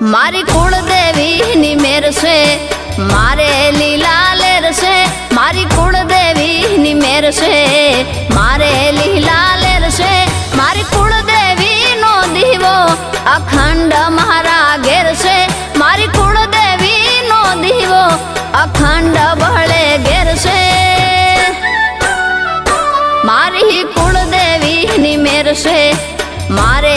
મારી કુળદેવીની મેર છે, મારે લીલા લેર છે, મારી કુળદેવીની મેર છે, મારે લીલા લેરશે મારી કુળદેવીનો દીવો અખંડ મારા ઘેર છે, મારી કુળદેવીનો દીવો અખંડ ભળે ઘેર છે. મારી કુળદેવીની મેર છે, મારે